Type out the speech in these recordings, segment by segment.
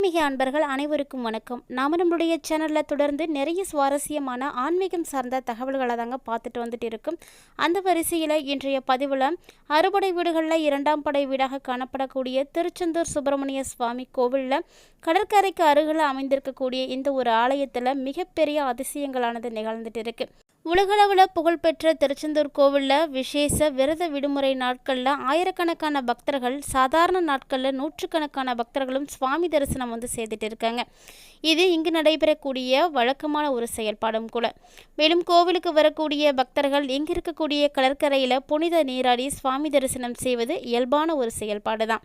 ஆன்மீக அன்பர்கள் அனைவருக்கும் வணக்கம். நாம நம்மளுடைய சேனலில் தொடர்ந்து நிறைய சுவாரஸ்யமான ஆன்மீகம் சார்ந்த தகவல்களை தாங்க பார்த்துட்டு வந்துட்டு இருக்கும். அந்த வரிசையில் இன்றைய பதிவில் அறுபடை வீடுகளில் இரண்டாம் படை வீடாக காணப்படக்கூடிய திருச்செந்தூர் சுப்பிரமணிய சுவாமி கோவிலில் கடற்கரைக்கு அருகில் அமைந்திருக்கக்கூடிய இந்த ஒரு ஆலயத்தில் மிகப்பெரிய அதிசயங்களானது நிகழ்ந்துட்டு இருக்குது உலகளவில் புகழ்பெற்ற திருச்செந்தூர் கோவிலில் விசேஷ விரத விடுமுறை நாட்களில் ஆயிரக்கணக்கான பக்தர்கள் சாதாரண நாட்களில் நூற்றுக்கணக்கான பக்தர்களும் சுவாமி தரிசனம் வந்து செய்துட்டு இருக்காங்க. இது இங்கு நடைபெறக்கூடிய வழக்கமான ஒரு செயல்பாடும் கூட. மேலும் கோவிலுக்கு வரக்கூடிய பக்தர்கள் இங்கு இருக்கக்கூடிய கடற்கரையில் புனித நீராடி சுவாமி தரிசனம் செய்வது இயல்பான ஒரு செயல்பாடு தான்.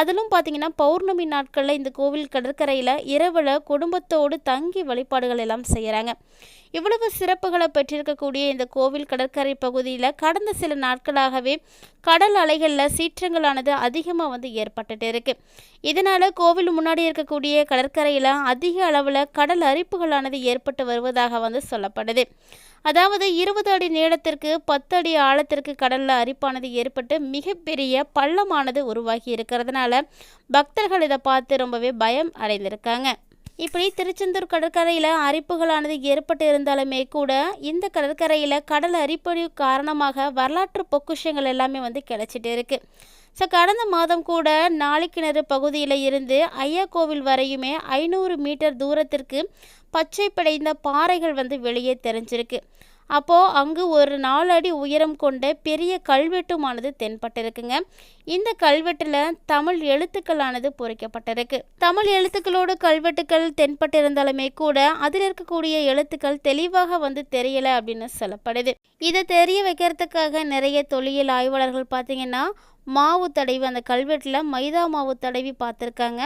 அதிலும் பார்த்தீங்கன்னா பௌர்ணமி நாட்களில் இந்த கோவில் கடற்கரையில் இரவில் குடும்பத்தோடு தங்கி வழிபாடுகள் எல்லாம் செய்கிறாங்க இவ்வளவு சிறப்புகளை பெற்றிருக்கக்கூடிய இந்த கோவில் கடற்கரை பகுதியில் கடந்த சில நாட்களாகவே கடல் அலைகளில் சீற்றங்களானது அதிகமாக வந்து ஏற்பட்டுட்டு இருக்கு. இதனால் கோவில் முன்னாடி இருக்கக்கூடிய கடற்கரையில் அதிக அளவில் கடல் அரிப்புகளானது ஏற்பட்டு வருவதாக வந்து சொல்லப்படுது. அதாவது இருபது அடி நீளத்திற்கு பத்து அடி ஆழத்திற்கு கடலில் அரிப்பானது ஏற்பட்டு மிகப்பெரிய பள்ளமானது உருவாகி இருக்கிறதுனால பக்தர்கள் இதை பார்த்து ரொம்பவே பயம் அடைந்திருக்காங்க. இப்படி திருச்செந்தூர் கடற்கரையில் அரிப்புகளானது ஏற்பட்டு இருந்தாலுமே கூட இந்த கடற்கரையில் கடல் அரிப்படி காரணமாக வரலாற்று பொக்குஷங்கள் எல்லாமே வந்து கிடைச்சிட்டு இருக்கு. ஸோ கடந்த மாதம் கூட நாளிக்கிணறு பகுதியில் இருந்து ஐயா கோவில் வரையுமே ஐநூறு மீட்டர் தூரத்திற்கு பச்சை படைந்த பாறைகள் வந்து வெளியே தெரிஞ்சிருக்கு. அப்போது அங்கு ஒரு நாலு அடி உயரம் கொண்ட பெரிய கல்வெட்டுமானது தென்பட்டிருக்குங்க. இந்த கல்வெட்டில் தமிழ் எழுத்துக்களானது பொறிக்கப்பட்டிருக்கு. தமிழ் எழுத்துக்களோடு கல்வெட்டுக்கள் தென்பட்டிருந்தாலுமே கூட அதில் இருக்கக்கூடிய எழுத்துக்கள் தெளிவாக வந்து தெரியலை அப்படின்னு சொல்லப்படுது. இதை தெரிய வைக்கிறதுக்காக நிறைய தொழில் ஆய்வாளர்கள் பார்த்தீங்கன்னா மாவு தடவி அந்த கல்வெட்டில் மைதா மாவு தடவி பார்த்துருக்காங்க.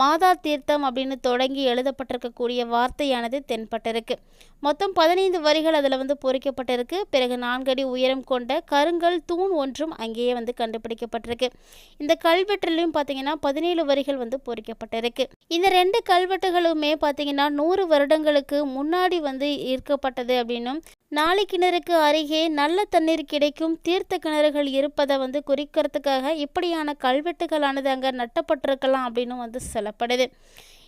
மாதா தீர்த்தம் அப்படின்னு தொடங்கி எழுதப்பட்டிருக்கக்கூடிய வார்த்தையானது தென்பட்டிருக்கு. மொத்தம் பதினைந்து வரிகள் அதில் வந்து பொறிக்கப்பட்டிருக்கு. பிறகு நான்கடி உயரம் கொண்ட கருங்கல் தூண் ஒன்றும் அங்கேயே வந்து கண்டுபிடிக்கப்பட்டிருக்கு. இந்த கல்வெட்டுலையும் பார்த்தீங்கன்னா பதினேழு வரிகள் வந்து பொறிக்கப்பட்டிருக்கு. இந்த ரெண்டு கல்வெட்டுகளுமே பார்த்தீங்கன்னா நூறு வருடங்களுக்கு முன்னாடி வந்து ஈர்க்கப்பட்டது அப்படின்னும் நாளை கிணறுக்கு அருகே நல்ல தண்ணீர் கிடைக்கும் தீர்த்த கிணறுகள் இருப்பதை வந்து குறிக்கிறதுக்காக இப்படியான கல்வெட்டுகளானது அங்கே நட்டப்பட்டிருக்கலாம் அப்படின்னு வந்து சொல்லப்படுது.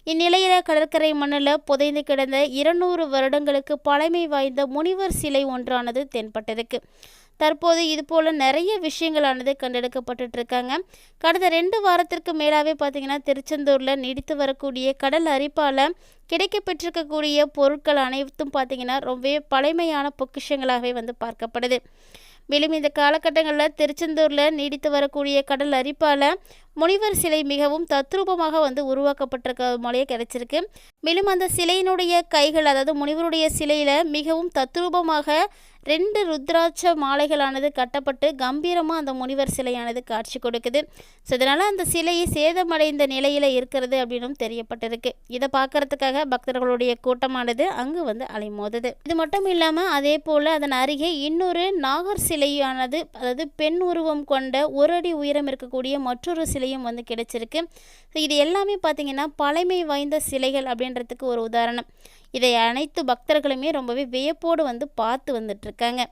இந்நிலையில் கடற்கரை மண்ணில் புதைந்து கிடந்த இருநூறு வருடங்களுக்கு பழமை வாய்ந்த முனிவர் சிலை ஒன்றானது தென்பட்டிருக்கு. தற்போது இதுபோல் நிறைய விஷயங்களானது கண்டெடுக்கப்பட்டு இருக்காங்க கடந்த ரெண்டு வாரத்திற்கு மேலாகவே பார்த்திங்கன்னா திருச்செந்தூரில் நீடித்து வரக்கூடிய கடல் அரிப்பால் கிடைக்கப்பெற்றிருக்கக்கூடிய பொருட்கள் அனைத்தும் பார்த்திங்கன்னா ரொம்பவே பழமையான பொக்கிஷங்களாகவே வந்து பார்க்கப்படுது. மேலும் இந்த காலகட்டங்களில் திருச்செந்தூரில் நீடித்து வரக்கூடிய கடல் அரிப்பால் முனிவர் சிலை மிகவும் தத்ரூபமாக வந்து உருவாக்கப்பட்டிருக்க மொழியே கிடைச்சிருக்கு. மேலும் அந்த சிலையினுடைய கைகள் அதாவது முனிவருடைய சிலையில் மிகவும் தத்ரூபமாக ரெண்டு ருத்ராட்ச மாலைகளானது கட்டப்பட்டு கம்பீரமாக அந்த முனிவர் சிலையானது காட்சி கொடுக்குது. ஸோ இதனால் அந்த சிலையை சேதமடைந்த நிலையில் இருக்கிறது அப்படின்னும் தெரியப்பட்டிருக்கு. இதை பார்க்கறதுக்காக பக்தர்களுடைய கூட்டமானது அங்கு வந்து அலைமோதுது. இது மட்டும் இல்லாமல் அதே போல் அதன் அருகே இன்னொரு நாகர் சிலையானது அதாவது பெண் உருவம் கொண்ட ஒரு அடி உயரம் இருக்கக்கூடிய மற்றொரு சிலை சிலையும் வந்து கிடைச்சிருக்கு. இது எல்லாமே பார்த்திங்கன்னா பழமை வாய்ந்த சிலைகள் அப்படின்றதுக்கு ஒரு உதாரணம். இதை அனைத்து பக்தர்களுமே ரொம்பவே வியப்போடு வந்து பார்த்து வந்துட்டுருக்காங்க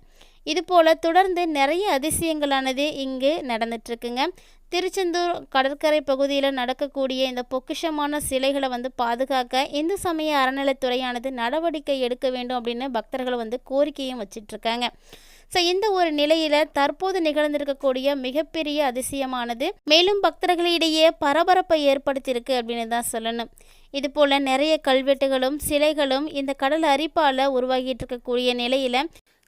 இது போல் தொடர்ந்து நிறைய அதிசயங்களானது இங்கு நடந்துட்டுருக்குங்க திருச்செந்தூர் கடற்கரை பகுதியில் நடக்கக்கூடிய இந்த பொக்கிஷமான சிலைகளை வந்து பாதுகாக்க இந்து சமய அறநிலைத்துறையானது நடவடிக்கை எடுக்க வேண்டும் அப்படின்னு பக்தர்கள் வந்து கோரிக்கையும் வச்சிட்ருக்காங்க. ஸோ இந்த ஒரு நிலையில் தற்போது நிகழ்ந்திருக்கக்கூடிய மிகப்பெரிய அதிசயமானது மேலும் பக்தர்களிடையே பரபரப்பை ஏற்படுத்தியிருக்கு அப்படின்னு தான் சொல்லணும். இது போல் நிறைய கல்வெட்டுகளும் சிலைகளும் இந்த கடல் அரிப்பால் உருவாகிட்டு இருக்கக்கூடிய நிலையில்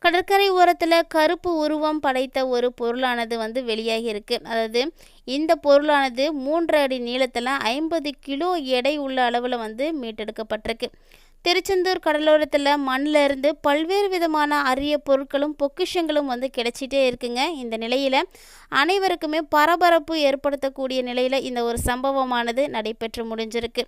கடற்கரை ஓரத்தில் கருப்பு உருவம் படைத்த ஒரு பொருளானது வந்து வெளியாகி இருக்கு அதாவது இந்த பொருளானது மூன்று அடி நீளத்தில் ஐம்பது கிலோ எடை உள்ள அளவில் வந்து மீட்டெடுக்கப்பட்டிருக்கு. திருச்செந்தூர் கடலோரத்தில் மண்ணில் இருந்து பல்வேறு விதமான அரிய பொருட்களும் பொக்கிஷங்களும் வந்து கிடைச்சிட்டே இருக்குங்க. இந்த நிலையில் அனைவருக்குமே பரபரப்பு ஏற்படுத்தக்கூடிய நிலையில் இந்த ஒரு சம்பவமானது நடைபெற்று முடிஞ்சிருக்கு.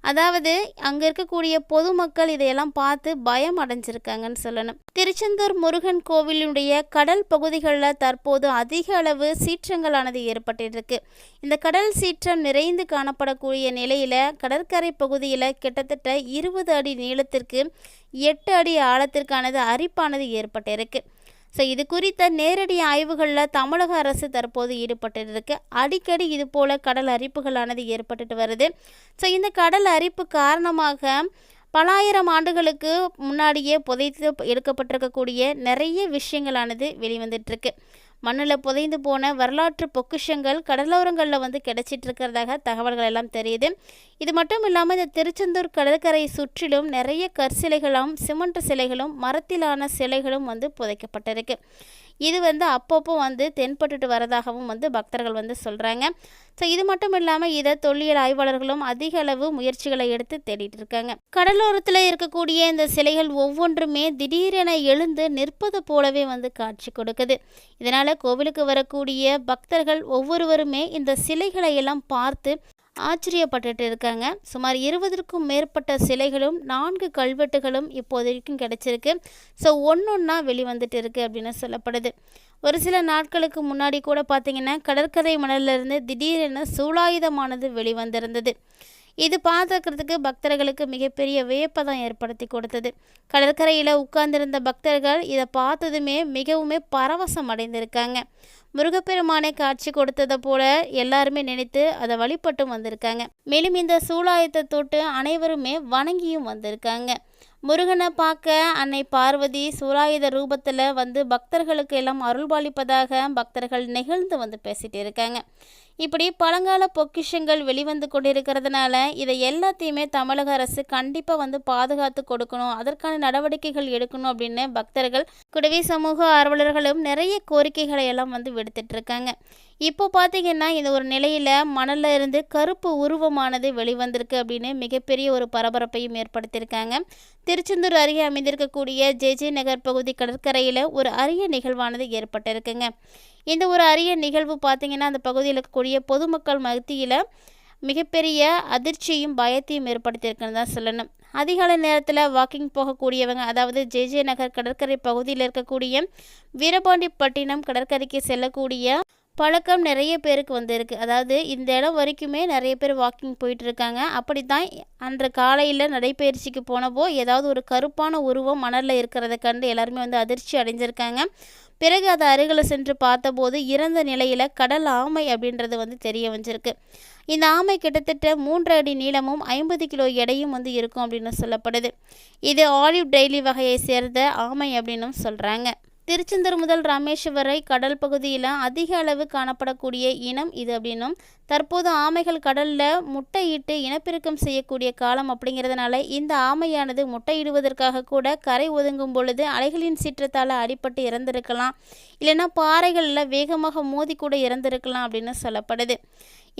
அதாவது அங்கே இருக்கக்கூடிய பொதுமக்கள் இதையெல்லாம் பார்த்து பயம் அடைஞ்சிருக்காங்கன்னு சொல்லணும். திருச்செந்தூர் முருகன் கோவிலுடைய கடல் பகுதிகளில் தற்போது அதிக அளவு சீற்றங்களானது ஏற்பட்டிருக்கு. இந்த கடல் சீற்றம் நிறைந்து காணப்படக்கூடிய நிலையில் கடற்கரை பகுதியில் கிட்டத்தட்ட இருபது அடி நீளத்திற்கு எட்டு அடி ஆழத்திற்கானது அரிப்பானது ஏற்பட்டிருக்கு. ஸோ இது குறித்த நேரடி ஆய்வுகளில் தமிழக அரசு தற்போது ஈடுபட்டு இருக்கு அடிக்கடி இது போல் கடல் அரிப்புகளானது ஏற்பட்டுட்டு வருது. ஸோ இந்த கடல் அரிப்பு காரணமாக பலாயிரம் ஆண்டுகளுக்கு முன்னாடியே புதைத்து எடுக்கப்பட்டிருக்கக்கூடிய நிறைய விஷயங்களானது வெளிவந்துட்டுருக்கு மண்ணில் புதைந்து போன வரலாற்று பொக்கிஷங்கள் கடலோரங்களில் வந்து கிடைச்சிட்டு இருக்கிறதாக தகவல்கள் எல்லாம் தெரியுது. இது மட்டும் இல்லாமல் இந்த திருச்செந்தூர் கடற்கரை சுற்றிலும் நிறைய கற்சிலைகளும் சிமெண்ட் சிலைகளும் மரத்திலான சிலைகளும் வந்து புதைக்கப்பட்டிருக்கு. இது வந்து அப்பப்போ வந்து தென்பட்டுட்டு வரதாகவும் வந்து பக்தர்கள் வந்து சொல்கிறாங்க ஸோ இது மட்டும் இல்லாமல் இதை தொல்லியல் ஆய்வாளர்களும் அதிக அளவு முயற்சிகளை எடுத்து தேடிட்டு இருக்காங்க. கடலோரத்தில் இருக்கக்கூடிய இந்த சிலைகள் ஒவ்வொன்றுமே திடீரென எழுந்து நிற்பது போலவே வந்து காட்சி கொடுக்குது. இதனால் கோவிலுக்கு வரக்கூடிய பக்தர்கள் ஒவ்வொருவருமே இந்த சிலைகளை எல்லாம் பார்த்து ஆச்சரியப்பட்டுட்டு இருக்காங்க. சுமார் இருபதற்கும் மேற்பட்ட சிலைகளும் நான்கு கல்வெட்டுகளும் இப்போதைக்கும் கிடச்சிருக்கு. ஸோ ஒன்று ஒன்றா வெளிவந்துட்டு இருக்குது அப்படின்னு சொல்லப்படுது. ஒரு சில நாட்களுக்கு முன்னாடி கூட பார்த்திங்கன்னா கடற்கரை மணலிருந்து திடீரென சூலாயுதமானது வெளிவந்திருந்தது. இது பார்த்துக்கிறதுக்கு பக்தர்களுக்கு மிகப்பெரிய வியப்பதான் ஏற்படுத்தி கொடுத்தது. கடற்கரையில் உட்கார்ந்திருந்த பக்தர்கள் இதை பார்த்ததுமே மிகவுமே பரவசம் அடைந்திருக்காங்க. முருகப்பெருமானை காட்சி கொடுத்ததை போல எல்லாருமே நினைத்து அதை வழிபட்டும் வந்திருக்காங்க. மேலும் இந்த சூலாயத்தை தொட்டு அனைவருமே வணங்கியும் வந்திருக்காங்க. முருகனை பார்க்க அன்னை பார்வதி சூராயுத ரூபத்தில் வந்து பக்தர்களுக்கு எல்லாம் அருள்பாலிப்பதாக பக்தர்கள் நெகிழ்ந்து வந்து பேசிகிட்டு இருக்காங்க. இப்படி பழங்கால பொக்கிஷங்கள் வெளிவந்து கொண்டிருக்கிறதுனால இதை எல்லாத்தையுமே தமிழக அரசு கண்டிப்பாக வந்து பாதுகாத்து கொடுக்கணும் அதற்கான நடவடிக்கைகள் எடுக்கணும் அப்படின்னு பக்தர்கள் குடவி சமூக ஆர்வலர்களும் நிறைய கோரிக்கைகளை எல்லாம் வந்து விடுத்துட்டு இருக்காங்க. இப்போ பார்த்தீங்கன்னா இந்த ஒரு நிலையில் மணலில் இருந்து கருப்பு உருவமானது வெளிவந்திருக்கு அப்படின்னு மிகப்பெரிய ஒரு பரபரப்பையும் ஏற்படுத்தியிருக்காங்க. திருச்செந்தூர் அருகே அமைந்திருக்கக்கூடிய ஜே ஜே நகர் பகுதி கடற்கரையில் ஒரு அரிய நிகழ்வானது ஏற்பட்டிருக்குங்க. இந்த ஒரு அரிய நிகழ்வு பார்த்திங்கன்னா அந்த பகுதியில் இருக்கக்கூடிய பொதுமக்கள் மத்தியில் மிகப்பெரிய அதிர்ச்சியும் பயத்தையும் ஏற்படுத்தியிருக்குன்னு தான் சொல்லணும். அதிகாலை நேரத்தில் வாக்கிங் போகக்கூடியவங்க அதாவது ஜே ஜே நகர் கடற்கரை பகுதியில் இருக்கக்கூடிய வீரபாண்டிப்பட்டினம் கடற்கரைக்கு செல்லக்கூடிய பழக்கம் நிறைய பேருக்கு வந்திருக்கு. அதாவது இந்த இடம் வரைக்குமே நிறைய பேர் வாக்கிங் போயிட்டுருக்காங்க. அப்படி தான் அன்று காலையில் நடைப்பயிற்சிக்கு போனப்போ ஏதாவது ஒரு கருப்பான உருவம் மணலில் இருக்கிறத கண்டு எல்லாருமே வந்து அதிர்ச்சி அடைஞ்சிருக்காங்க. பிறகு அதை அருகில் சென்று பார்த்தபோது இறந்த நிலையில் கடல் ஆமை அப்படின்றது வந்து தெரிய வந்திருக்கு. இந்த ஆமை கிட்டத்தட்ட மூன்று அடி நீளமும் ஐம்பது கிலோ எடையும் வந்து இருக்கும் அப்படின்னு சொல்லப்படுது. இது ஆலிவ் டெய்லி வகையை சேர்ந்த ஆமை அப்படின்னும் சொல்கிறாங்க திருச்செந்தூர் முதல் ராமேஸ்வரை கடல் பகுதியில் அதிக அளவு காணப்படக்கூடிய இனம் இது அப்படின்னும் தற்போது ஆமைகள் கடலில் முட்டையிட்டு இனப்பெருக்கம் செய்யக்கூடிய காலம் அப்படிங்கிறதுனால இந்த ஆமையானது முட்டையிடுவதற்காக கூட கரை ஒதுங்கும் பொழுது அலைகளின் சீற்றத்தால் அடிபட்டு இறந்திருக்கலாம். இல்லைன்னா பாறைகளில் வேகமாக மோதி கூட இறந்திருக்கலாம் அப்படின்னு சொல்லப்படுது.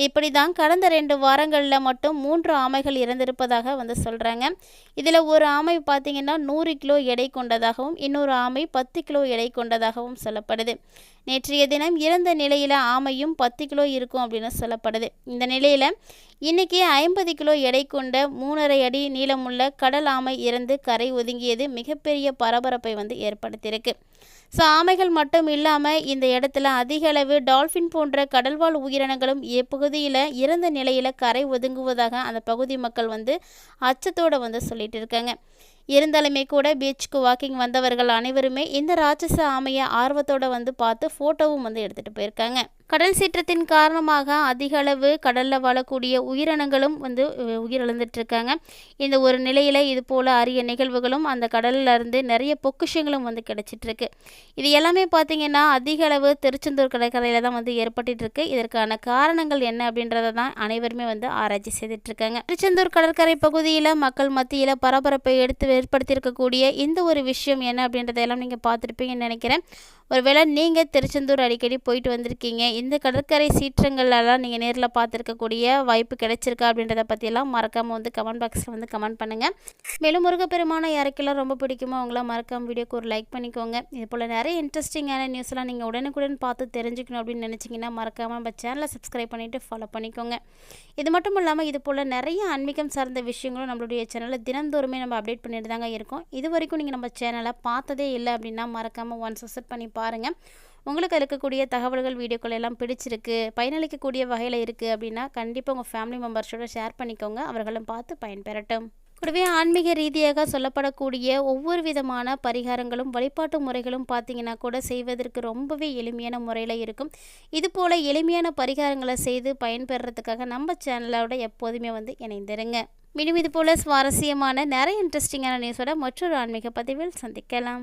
இப்படி தான் கடந்த ரெண்டு வாரங்களில் மட்டும் மூன்று ஆமைகள் இறந்திருப்பதாக வந்து சொல்கிறாங்க இதில் ஒரு ஆமை பார்த்திங்கன்னா நூறு கிலோ எடை கொண்டதாகவும் இன்னொரு ஆமை பத்து கிலோ எடை கொண்டதாகவும் சொல்லப்படுது. நேற்றைய தினம் இறந்த நிலையில் ஆமையும் பத்து கிலோ இருக்கும் அப்படின்னு சொல்லப்படுது. இந்த நிலையில் இன்றைக்கி ஐம்பது கிலோ எடை கொண்ட மூணரை அடி நீளமுள்ள கடல் ஆமை இறந்து கரை ஒதுங்கியது மிகப்பெரிய பரபரப்பை வந்து ஏற்படுத்தியிருக்கு. ஸோ ஆமைகள் மட்டும் இல்லாமல் இந்த இடத்துல அதிக அளவு டால்ஃபின் போன்ற கடல்வாழ் உயிரினங்களும் இப்பகுதியில் இறந்த நிலையில் கரை ஒதுங்குவதாக அந்த பகுதி மக்கள் வந்து அச்சத்தோடு வந்து சொல்லிட்டு இருக்காங்க. இருந்தாலுமே கூட பீச்சுக்கு வாக்கிங் வந்தவர்கள் அனைவருமே இந்த ராட்சச ஆமையை ஆர்வத்தோடு வந்து பார்த்து ஃபோட்டோவும் வந்து எடுத்துகிட்டு போயிருக்காங்க. கடல் சீற்றத்தின் காரணமாக அதிக அளவு கடலில் வாழக்கூடிய உயிரினங்களும் வந்து உயிரிழந்துட்டுருக்காங்க. இந்த ஒரு நிலையில் இது போல் அரிய நிகழ்வுகளும் அந்த கடல்லேருந்து இருந்து நிறைய பொக்குஷங்களும் வந்து கிடச்சிட்ருக்கு இது எல்லாமே பார்த்திங்கன்னா அதிக அளவு திருச்செந்தூர் கடற்கரையில் தான் வந்து ஏற்பட்டுருக்கு இதற்கான காரணங்கள் என்ன அப்படின்றத தான் அனைவருமே வந்து ஆராய்ச்சி செய்துட்ருக்காங்க திருச்செந்தூர் கடற்கரை பகுதியில் மக்கள் மத்தியில் பரபரப்பை எடுத்து ஏற்படுத்தியிருக்கக்கூடிய இந்த ஒரு விஷயம் என்ன அப்படின்றதெல்லாம் நீங்கள் பார்த்துருப்பீங்கன்னு நினைக்கிறேன். ஒருவேளை நீங்கள் திருச்செந்தூர் அடிக்கடி போயிட்டு வந்திருக்கீங்க இந்த கடற்கரை சீற்றங்கள்லாம் நீங்கள் நேரில் பார்த்துருக்கக்கூடிய வாய்ப்பு கிடைச்சிருக்கா அப்படின்றத பற்றியெல்லாம் மறக்காமல் வந்து கமெண்ட் பாக்ஸில் வந்து கமெண்ட் பண்ணுங்கள் மேலும் முருகப்பெருமான யாருக்கெல்லாம் ரொம்ப பிடிக்குமோ அவங்களாம் மறக்காமல் வீடியோக்கு ஒரு லைக் பண்ணிக்கோங்க. இது போல் நிறைய இன்ட்ரெஸ்டிங்கான நியூஸ்லாம் நீங்கள் உடனுக்குடன் பார்த்து தெரிஞ்சுக்கணும் அப்படின்னு நினச்சிங்கன்னா மறக்காமல் நம்ம சேனலை சப்ஸ்கிரைப் பண்ணிவிட்டு ஃபாலோ பண்ணிக்கோங்க. இது மட்டும் இல்லாமல் இது போல் நிறைய ஆன்மீகம் சார்ந்த விஷயங்களும் நம்மளுடைய சேனலில் தினந்தோறுமே நம்ம அப்டேட் பண்ணிட்டு தாங்க இருக்கோம். இது வரைக்கும் நீங்கள் நம்ம சேனலை பார்த்ததே இல்லை அப்படின்னா மறக்காமல் ஒன்ஸ் விசிட் பண்ணி பாருங்கள் உங்களுக்கு இருக்கக்கூடிய தகவல்கள் வீடியோக்கள் எல்லாம் பிடிச்சிருக்கு பயனளிக்கக்கூடிய வகையில் இருக்குது அப்படின்னா கண்டிப்பாக உங்கள் ஃபேமிலி மெம்பர்ஸோட ஷேர் பண்ணிக்கோங்க. அவர்களும் பார்த்து பயன்பெறட்டும். கூடவே ஆன்மீக ரீதியாக சொல்லப்படக்கூடிய ஒவ்வொரு விதமான பரிகாரங்களும் வழிபாட்டு முறைகளும் பார்த்தீங்கன்னா கூட செய்வதற்கு ரொம்பவே எளிமையான முறையில் இருக்கும். இது போல் எளிமையான பரிகாரங்களை செய்து பயன்பெறத்துக்காக நம்ம சேனலோட எப்போதுமே வந்து இணைந்திருங்க. மீண்டும் இது போல் சுவாரஸ்யமான நிறைய இன்ட்ரெஸ்டிங்கான நியூஸோட மற்றொரு ஆன்மீக பதிவில் சந்திக்கலாம்.